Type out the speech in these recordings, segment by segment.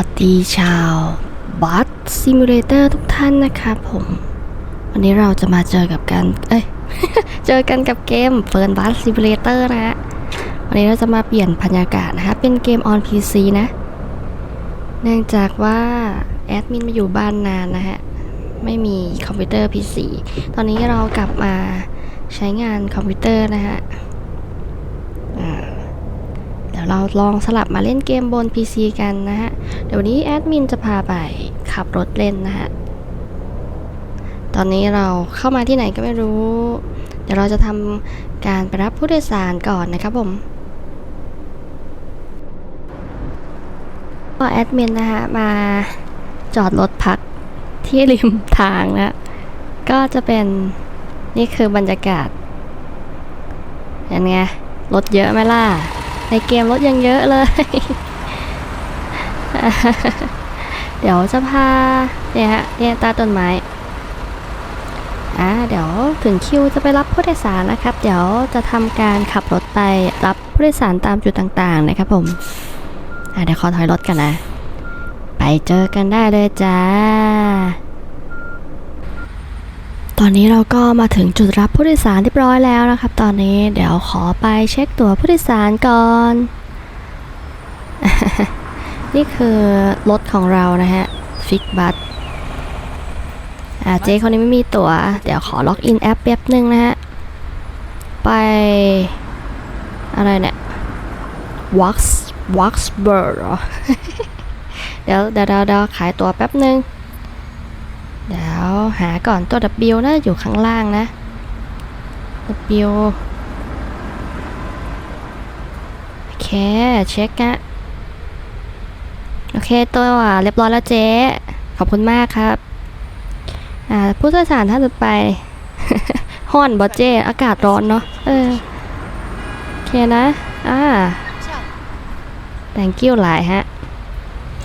วัสดีชาวบัสซิมูเลเตอร์ทุกท่านนะครับผม วันนี้เราจะมาเจอกับกัน เอ้ย เจอกันกับเกมเฟิร์นบัสซิมูเลเตอร์นะฮะ วันนี้เราจะมาเปลี่ยนบรรยากาศนะฮะเป็นเกมออน PC นะ เนื่องจากว่าแอดมินมาอยู่บ้านนานนะฮะ ไม่มีคอมพิวเตอร์ PC ตอนนี้เรากลับมาใช้งานคอมพิวเตอร์นะฮะ เราลองสลับมาเล่นเกมบน PC กันนะฮะ เดี๋ยวนนี้แอดมินจะพาไปขับรถเล่นนะฮะ ตอนนี้เราเข้ามาที่ไหนก็ไม่รู้ เดี๋ยวเราจะทำการไปรับผู้โดยสารก่อนนะครับผมก็แอดมินนะฮะ มาจอดรถพักที่ริมทางนะ ก็จะเป็นนี่คือบรรยากาศเห็นไงรถเยอะไหมล่ะ ในเกมรถยังเยอะเลย เดี๋ยวจะพาเนี่ยฮะเนี่ยตาต้นไม้อ่าเดี๋ยวถึงคิวจะไปรับผู้โดยสารนะครับ เดี๋ยวจะทำการขับรถไปรับผู้โดยสารตามจุดต่างๆนะครับผมอ่าเดี๋ยวขอถอยรถกันนะ ไปเจอกันได้เลยจ้า ตอนนี้เราก็มาถึงจุดรับผู้โดยสารเรียบร้อยแล้วนะครับ ตอนนี้เดี๋ยวขอไปเช็คตั๋วผู้โดยสารก่อน นี่คือรถของเรานะฮะฟิกบัสอ่าเจ๊คนนี้ไม่มีตั๋ว เดี๋ยวขอล็อกอินแอปแป๊บนึงนะฮะ ไป อะไรเนี่ย Wax Waxburg เหรอเดี๋ยวเดี๋ยวเดี๋ยวขายตั๋วแป๊บนึง เดี๋ยวหาก่อนตัว W น่าจะอยู่ข้างล่างนะ W โอเค เช็คอะโอเค ตัวเรียบร้อยแล้วเจ๊ ขอบคุณมากครับ อ่า ผู้โดยสารท่านต่อไปฮ้อนบอเจอากาศร้อนเนาะเออโอเคนะ อ่า thank you หลายฮะ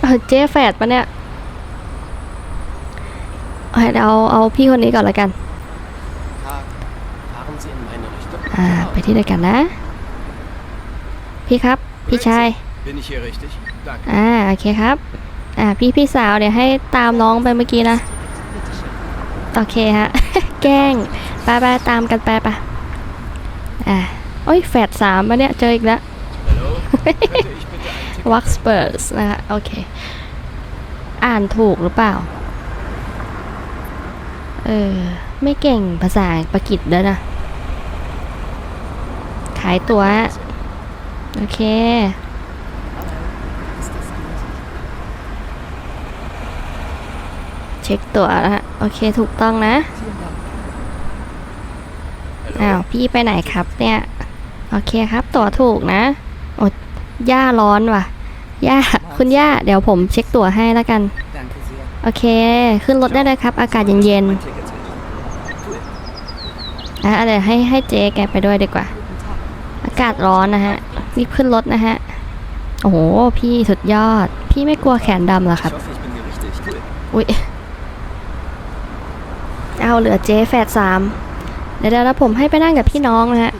เออเจ๊แฟดปะเนี่ย เอาเอาเอาพี่คนนี้ก่อนละกัน Tag. Fahren Sie in meine Richtung? อ่า ไปที่เดียวกันนะ พี่ครับ พี่ชาย Bin ich hier richtig? Danke. อ่า โอเคครับ อ่า พี่พี่สาวเดี๋ยวให้ตามน้องไปเมื่อกี้นะ โอเคฮะ แกล้งไปไปตามกันไปไปะอ่าโอ้ย แฟดสามมาเนี่ย เจออีกแล้ว Hallo? Könnte ich bitte ein Ticket? วักสเปิร์สนะคะโอเค อ่านถูกหรือเปล่า เออ ไม่เก่งภาษาปากีสด้วยนะ ขายตัว โอเค เช็คตัวแล้วฮะโอเคถูกต้องนะ อ้าว พี่ไปไหนครับเนี่ย โอเคครับตั๋วถูกนะโอ้ย่าร้อนว่ะ ย่า คุณย่า เดี๋ยวผมเช็คตั๋วให้แล้วกัน Danke sehr. โอเค ขึ้นรถได้เลยครับ อากาศเย็นๆอะเดี๋ยวให้ให้เจ๊แกไปด้วยดีกว่า อากาศร้อนนะฮะรีบขึ้นรถนะฮะ โอ้โห พี่สุดยอด พี่ไม่กลัวแขนดำเหรอครับ อุ้ยเอาเหลือเจ๊แฝดสามเดี๋ยวเดี๋ยวแล้วผมให้ไปนั่งกับพี่น้องนะฮะ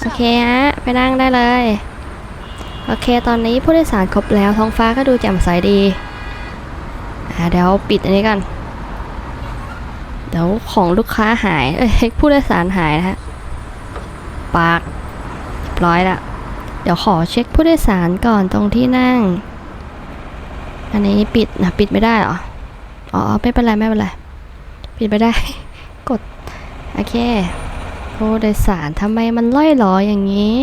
โอเคฮะ ไปนั่งได้เลย โอเค ตอนนี้ผู้โดยสารครบแล้วท้องฟ้าก็ดูแจ่มใสดี เดี๋ยวปิดอันนี้ก่อนเดี๋ยวของลูกค้าหาย เอ้ยผู้โดยสารหายนะฮะปากเรียบร้อยละ เดี๋ยวขอเช็คผู้โดยสารก่อนตรงที่นั่ง อันนี้ปิดนะปิดไม่ได้เหรอ อ๋อไม่เป็นไรไม่เป็นไร ปิดไม่ได้ กด โอเค ผู้โดยสารทำไมมันล่อยหลออย่างนี้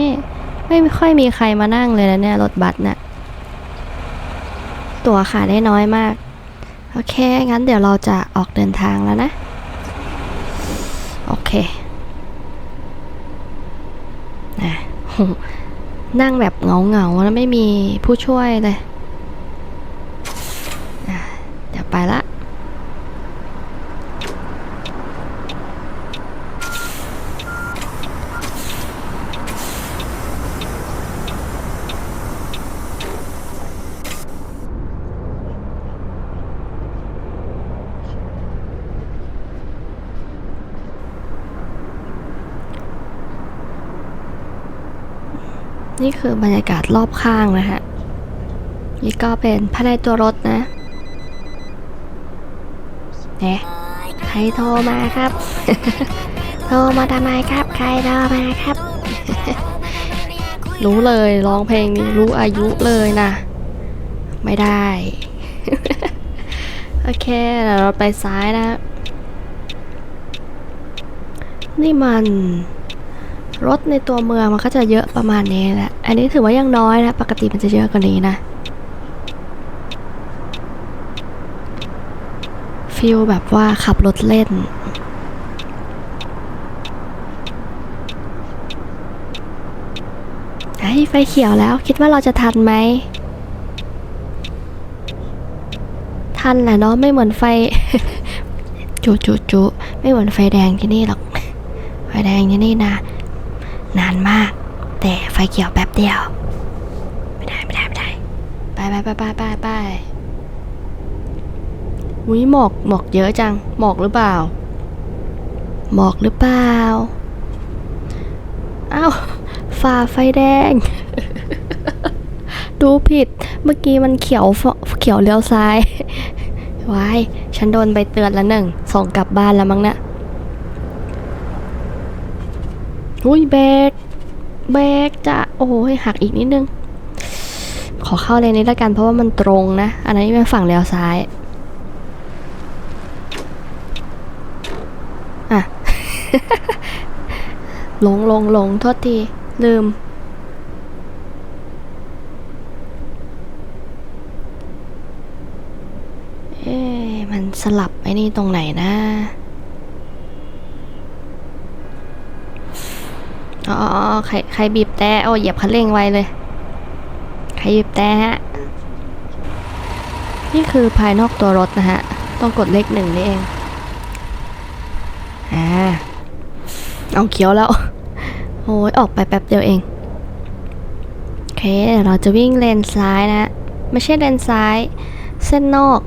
ไม่ค่อยมีใครมานั่งเลยนะเนี่ยรถบัสเนี่ยตั๋วขายได้น้อยมาก โอเค งั้นเดี๋ยวเราจะออกเดินทางแล้วนะ โอเคนะนั่งแบบเงาๆแล้วไม่มีผู้ช่วยเลยอะเดี๋ยวไปละ นี่คือบรรยากาศรอบข้างนะฮะ นี่ก็เป็นภายในตัวรถนะเนี่ยใครโทรมาครับ โทรมาทำไมครับ ใครโทรมาครับ รู้เลยร้องเพลงนี้รู้อายุเลยนะ ไม่ได้ โอเคเดี๋ยวเราไปซ้ายนะ นี่มันรถในตัวเมืองมันก็จะเยอะประมาณนี้แหละ อันนี้ถือว่ายังน้อยนะ ปกติมันจะเยอะกว่านี้นะฟิลแบบว่าขับรถเล่น ไอ้ไฟเขียวแล้วคิดว่าเราจะทันไหม ทันแหละเนาะไม่เหมือนไฟ จุจุจุไม่เหมือนไฟแดงที่นี่หรอก ไฟแดงที่นี่นะนานมาก แต่ไฟเขียวแป๊บเดียว ไม่ได้ไม่ได้ไม่ได้ไปไปไปไปไปไปอุ้ยหมอกหมอกเยอะจัง หมอกหรือเปล่า หมอกหรือเปล่าอ้าวฝ่าไฟแดง ดูผิดเมื่อกี้มันเขียวเขียวเลี้ยวซ้ายวายฉันโดนใบเตือนแล้วหนึ่งส่งกลับบ้านแล้วมั้งเนะอุ้ยเบรก เบรกจะโอ้ยหักอีกนิดนึง ขอเข้าเลนนี้แล้วกันเพราะว่ามันตรงนะ อันนี้เป็นฝั่งเลี้ยวซ้ายอะลงหลงหลงโทษที ลืม เอ๊มันสลับไอ้นี่ตรงไหนนะ อ๋อใครใครบีบแต่โอ้เหยียบคันเร่งไวเลย ใครบีบแต่ฮะ นี่คือภายนอกตัวรถนะฮะ ต้องกดเลขหนึ่งนี่เอง อ่า เอาเขียวแล้ว โอ้ยออกไปแป๊บเดียวเอง โอเคเดี๋ยวเราจะวิ่งเลนซ้ายนะ ไม่ใช่เลนซ้าย เส้นนอก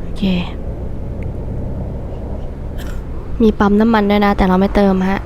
โอเค มีปั๊มน้ำมันด้วยนะ แต่เราไม่เติมฮะ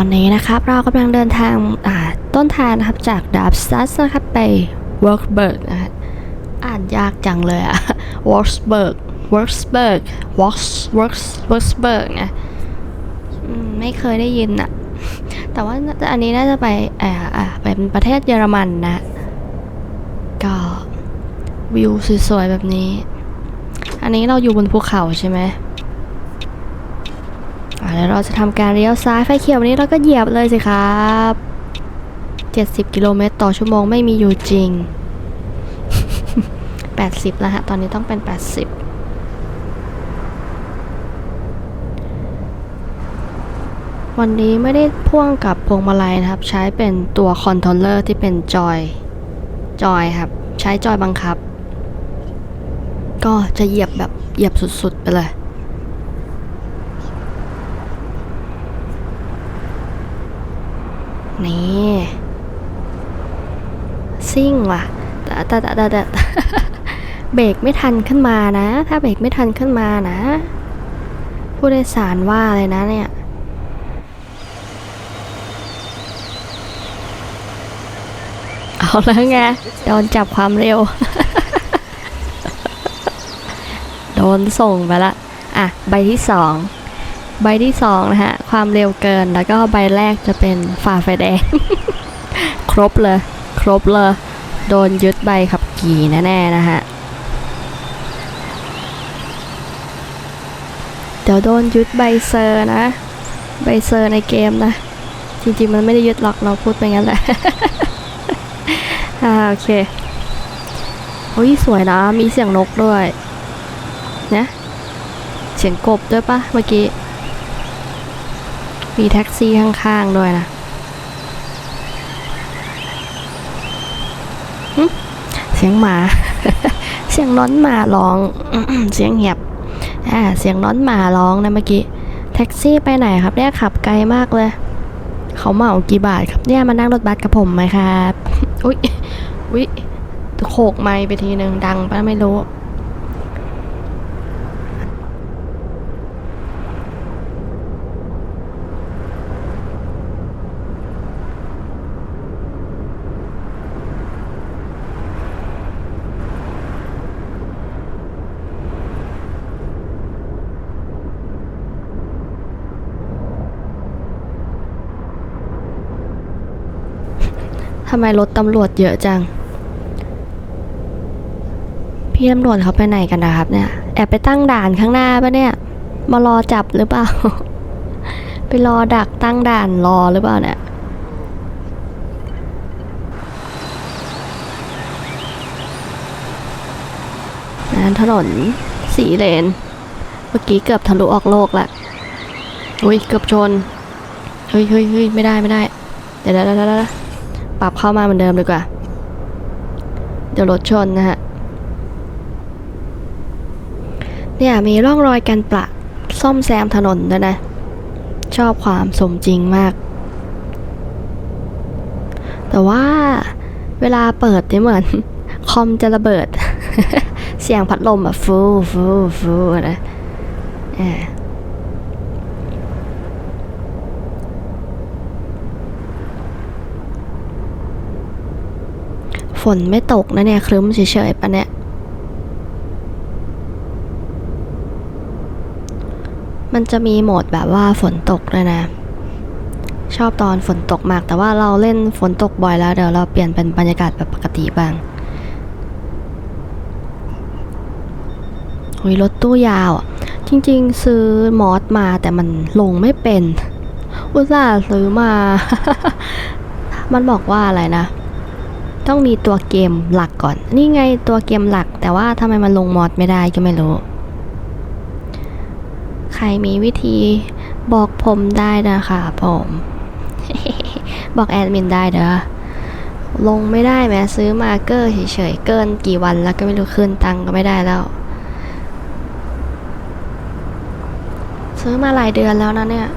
อนนี้นะครับเรากำลังเดินทางาต้นทางนะครับจากดับสัสนะครับไปวอร์กเบิร์กนะฮะอ่านยากจังเลยอะวอร์กเบิร์กวอร์กเบิร์กวอร์กวอร์กวอร์กเบิร์กนะไม่เคยได้ยินอะแต่ว่าอันนี้น่าจะไปอ่าอ่าเป็นประเทศเยอรมันนะ ก็วิวสวยๆแบบนี้ อันนี้เราอยู่บนภูเขาใช่ไหม แล้วเราจะทำการเลี้ยวซ้ายไฟเขียวนี้เราก็เหยียบเลยสิครับ 70 กิโลเมตรต่อชั่วโมงไม่มีอยู่จริง 80 แล้วฮะ ตอนนี้ต้องเป็น 80วันนี้ไม่ได้พ่วงกับพวงมาลัยนะครับ ใช้เป็นตัวคอนโทรลเลอร์ที่เป็นจอย จอยครับ ใช้จอยบังคับ ก็จะเหยียบแบบเหยียบสุดๆไปเลย นี่ซิ่งว่ะแต่แต่แต่แต่เบรกไม่ทันขึ้นมานะ ถ้าเบรกไม่ทันขึ้นมานะ ผู้โดยสารว่าเลยนะเนี่ยเอาแล้วไงโดนจับความเร็ว โดนส่งไปละ อะ ใบที่สอง ใบที่สองนะฮะ ความเร็วเกินแล้วก็ใบแรกจะเป็นฝ่าไฟแดง ครบเลย ครบเลย โดนยึดใบขับขี่แน่ๆนะฮะ เดี๋ยวโดนยึดใบเซอร์นะ ใบเซอร์ในเกมนะ จริงๆมันไม่ได้ยึดหรอกเราพูดไปงั้นแหละโอ่าโอเคโอ้ยสวยนะ มีเสียงนกด้วย นะ เสียงกบด้วยปะเมื่อกี้ มีแท็กซี่ข้างๆด้วยนะเสียงหมา เสียงน้อนหมาร้อง เสียงเหียบอ่าเสียงน้อนหมาร้องนะเมื่อกี้ แท็กซี่ไปไหนครับเนี่ยขับไกลมากเลย เขาเหมากี่บาทครับเนี่ยมานั่งรถบัสกับผมไหมครับ อุ๊ย อุ๊ยโขกไม้ไปทีหนึ่งดังปะไม่รู้ ทำไมรถตำรวจเยอะจัง พี่ตำรวจเขาไปไหนกันนะครับเนี่ย แอบไปตั้งด่านข้างหน้าปะเนี่ย มารอจับหรือเปล่า ไปรอดักตั้งด่านรอหรือเปล่าเนี่ยนั้นถนนสีเลน เมื่อกี้เกือบทะลุออกโลกละอุ้ยเกือบชน เฮ้ยเฮ้ยเฮ้ยไม่ได้ไม่ได้ เดี๋ยวเดี๋ยวเดี๋ยว ปรับเข้ามาเหมือนเดิมดีกว่า เดี๋ยวรถชนนะฮะ เนี่ยมีร่องรอยการประซ่อมแซมถนนด้วยนะ ชอบความสมจริงมาก แต่ว่าเวลาเปิดเนี่ยเหมือน คอมจะระเบิด เสียงพัดลมแบบฟูฟูฟูนะเออ ฝนไม่ตกนะเนี่ย ครึ้มเฉยๆปะเนี่ย มันจะมีโหมดแบบว่าฝนตกด้วยนะ ชอบตอนฝนตกมาก แต่ว่าเราเล่นฝนตกบ่อยแล้วเดี๋ยวเราเปลี่ยนเป็นบรรยากาศแบบปกติบ้างโอ้ยรถตู้ยาวอะ จริงๆ ซื้อมอสมาแต่มันลงไม่เป็น อุตส่าห์ซื้อมา มันบอกว่าอะไรนะ ต้องมีตัวเกมหลักก่อน นี่ไงตัวเกมหลัก แต่ว่าทำไมมันลงมอสไม่ได้ก็ไม่รู้ ใครมีวิธีบอกผมได้นะคะผม บอกแอดมินได้เด้อลงไม่ได้แม้ซื้อมาเกอร์เฉยๆเกินกี่วันแล้วก็ไม่รู้คืนตังก็ไม่ได้แล้ว ซื้อมาหลายเดือนแล้วนะเนี่ย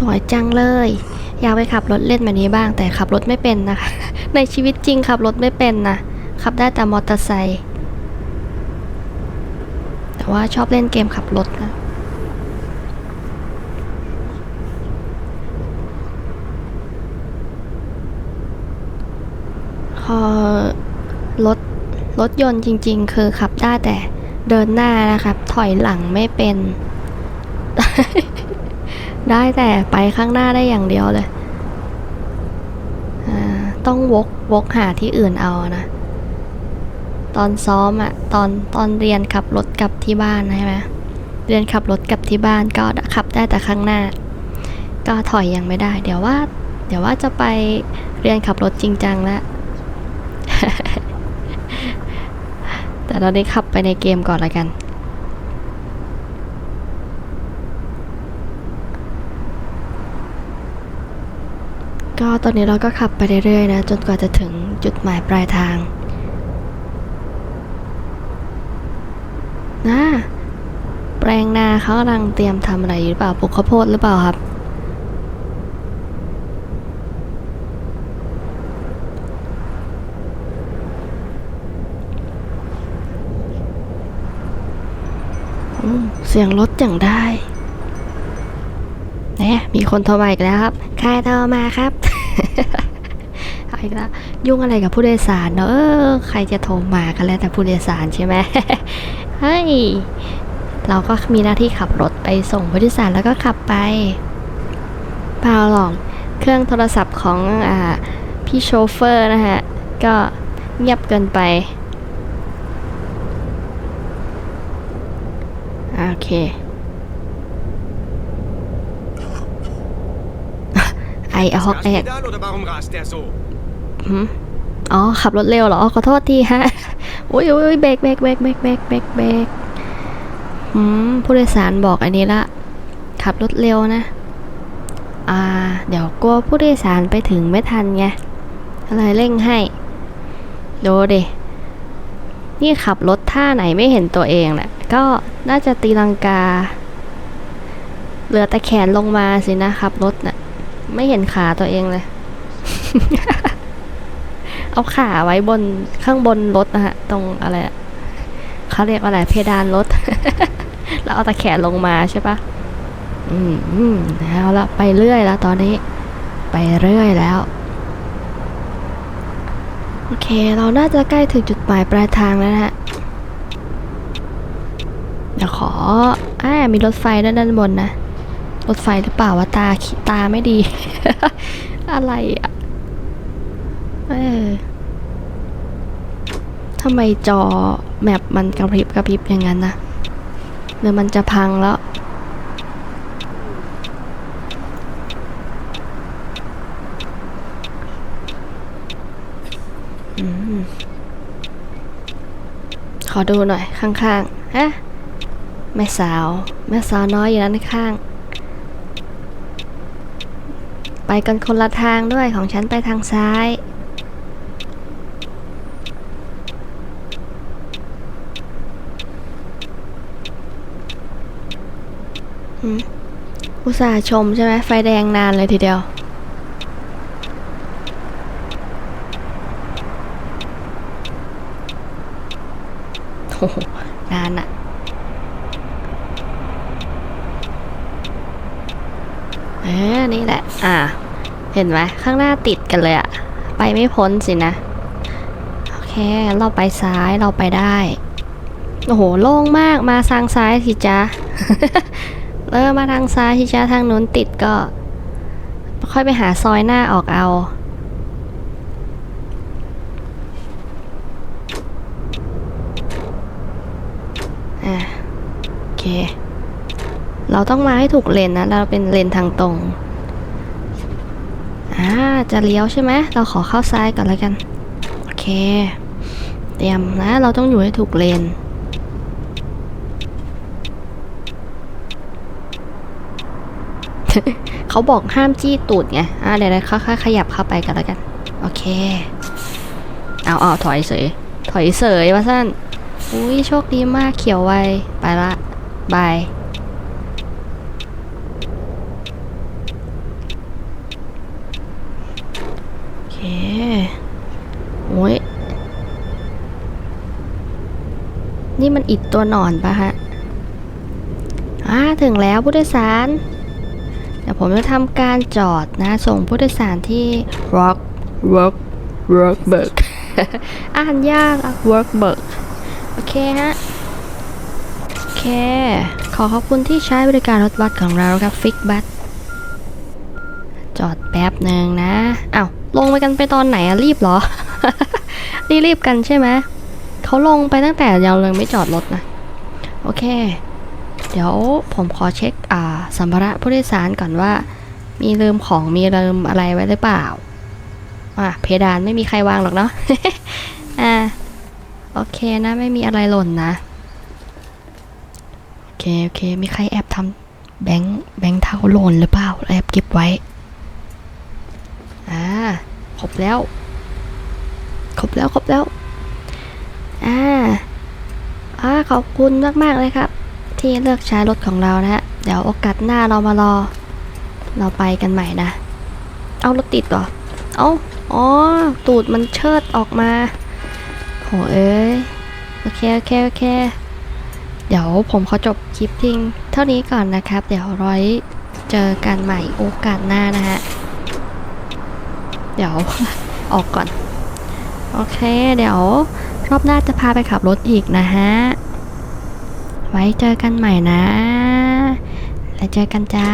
สวยจังเลย อยากไปขับรถเล่นแบบนี้บ้าง แต่ขับรถไม่เป็นนะคะ ในชีวิตจริงขับรถไม่เป็นนะ ขับได้แต่มอเตอร์ไซค์ แต่ว่าชอบเล่นเกมขับรถนะพอรถรถยนต์จริง ๆ คือขับได้แต่เดินหน้านะครับ ถอยหลังไม่เป็น ได้แต่ไปข้างหน้าได้อย่างเดียวเลย ต้องวกวกหาที่อื่นเอานะ ตอนซ้อมอะตอนตอนเรียนขับรถกลับที่บ้านใช่ไหมเรียนขับรถกลับที่บ้านก็ขับได้แต่ข้างหน้า ก็ถอยยังไม่ได้ เดี๋ยวว่า เดี๋ยวว่าจะไปเรียนขับรถจริงจังแล้วแต่ตอนนี้ขับไปในเกมก่อนละกัน ก็ตอนนี้เราก็ขับไปเรื่อยๆนะ จนกว่าจะถึงจุดหมายปลายทางนะแปลงนาเขากำลังเตรียมทำอะไรอยู่หรือเปล่าปลูกข้าวโพดหรือเปล่าครับ เสียงรถอย่างได้เนี่ยมีคนโทรมาอีกแล้วครับ ใครโทรมาครับ อีกแล้วยุ่งอะไรกับผู้โดยสารเนอะใครจะโทรมากันแล้วแต่ผู้โดยสารใช่ไหมเฮ้ยเราก็มีหน้าที่ขับรถไปส่งผู้โดยสารแล้วก็ขับไปเปล่าหรอกเครื่องโทรศัพท์ของอพี่โชเฟอร์นะฮะ ก็เงียบเกินไป โอเค ไอฮอก Ist แอ das ก Pedal oder warum rast der so? หืมอ๋อ ขับรถเร็วเหรอ ขอโทษทีฮะอุ้ยอุ้ยอุ้ยเบรกเบรกเบรกเบรกเบรกเบรกเบรกหืมผู้โดยสารบอกอันนี้ละ ขับรถเร็วนะ อ่า เดี๋ยวกลัวผู้โดยสารไปถึงไม่ทันไงเลยเร่งให้ ดูดินี่ขับรถท่าไหนไม่เห็นตัวเองแหละ ก็น่าจะตีลังกา เหลือแต่แขนลงมาสินะขับรถน่ะ ไม่เห็นขาตัวเองเลย เอาขาไว้บนข้างบนรถนะฮะ ตรงอะไรเขาเรียกว่าอะไร เพดานรถ แล้วเอาตะแขนลงมาใช่ปะอืมอืมเอาละไปเรื่อยแล้วตอนนี้ ไปเรื่อยแล้ว โอเค เราน่าจะใกล้ถึงจุดหมายปลายทางแล้วนะฮะเดี๋ยวขออ่ามีรถไฟด้านบนนะ รถไฟหรือเปล่าวะตาขีตาไม่ดี อะไรอะเออทำไมจอแมปมันกระพริบกระพริบอย่างนั้นนะหรือมันจะพังแล้วอืมขอดูหน่อยข้างๆฮะแม่สาว แม่สาวน้อยอยู่ด้นข้าง ไปกันคนละทางด้วยของฉันไปทางซ้าย อุตส่าห์ชมใช่ไหมไฟแดงนานเลยทีเดียว โอ้โหนานอะเออนี่แหละ อ่า เห็นไหมข้างหน้าติดกันเลยอะไปไม่พ้นสินะ โอเค เราไปซ้ายเราไปได้ โอ้โห โล่งมากมาทางซ้ายสิจ๊ะเออมาทางซ้ายสิจ๊ะทางนู้นติดก็ ค่อยไปหาซอยหน้าออกเอาอะโอเค เราต้องมาให้ถูกเลนนะ เราเป็นเลนทางตรง อ่าจะเลี้ยวใช่ไหมเราขอเข้าซ้ายก่อนแล้วกัน โอเค เตรียมนะ เราต้องอยู่ให้ถูกเลนเขาบอกห้ามจี้ตูดไง อ่าเดี๋ยวๆค่อยๆขยับเข้าไปกันแล้วกัน โอเค เอาเอาถอยเสย ถอยเสยว่าสั้น อุ้ยโชคดีมากเขียวไว ไปละ บาย โอเค โอ้ย นี่มันอิดตัวหนอนปะฮะอ่าถึงแล้วผู้โดยสาร เดี๋ยวผมจะทำการจอดนะ ส่งผู้โดยสารที่ Rock Rock Rockburg อ่านยากอะ Rockburg โอเคฮะ โอเค ขอขอบคุณที่ใช้บริการรถบัสของเราครับฟิกบัสจอดแป๊บหนึ่งนะอ้าวลงไปกันไปตอนไหนอะรีบเหรอรีบรีบกันใช่ไหม เขาลงไปตั้งแต่เราเลยไม่จอดรถนะ โอเค เดี๋ยวผมขอเช็คอ่าสัมภาระผู้โดยสารก่อนว่า มีลืมของมีลืมอะไรไว้หรือเปล่าอะเพดานไม่มีใครวางหรอกเนาะอ่าโอเคนะไม่มีอะไรหล่นนะโอเคโอเคมีใครแอบทำแบงค์แบงค์เท่าหล่นหรือเปล่าแอบเก็บไว้อ่าครบแล้ว ครบแล้วครบแล้ว อ่าอ่าขอบคุณมากๆเลยครับ ที่เลือกใช้รถของเรานะฮะ เดี๋ยวโอกาสหน้าเรามารอ เราไปกันใหม่นะ เอารถติดเหรอ เอาอ๋อ ตูดมันเชิดออกมาโหเอ้ย โอเค โอเค โอเค เดี๋ยวผมขอจบคลิปทิ้ง เท่านี้ก่อนนะครับ เดี๋ยวร้อยเจอกันใหม่โอกาสหน้านะฮะ เดี๋ยวออกก่อน โอเค เดี๋ยว รอบหน้าจะพาไปขับรถอีกนะฮะ ไว้เจอกันใหม่นะ แล้วเจอกันจ้า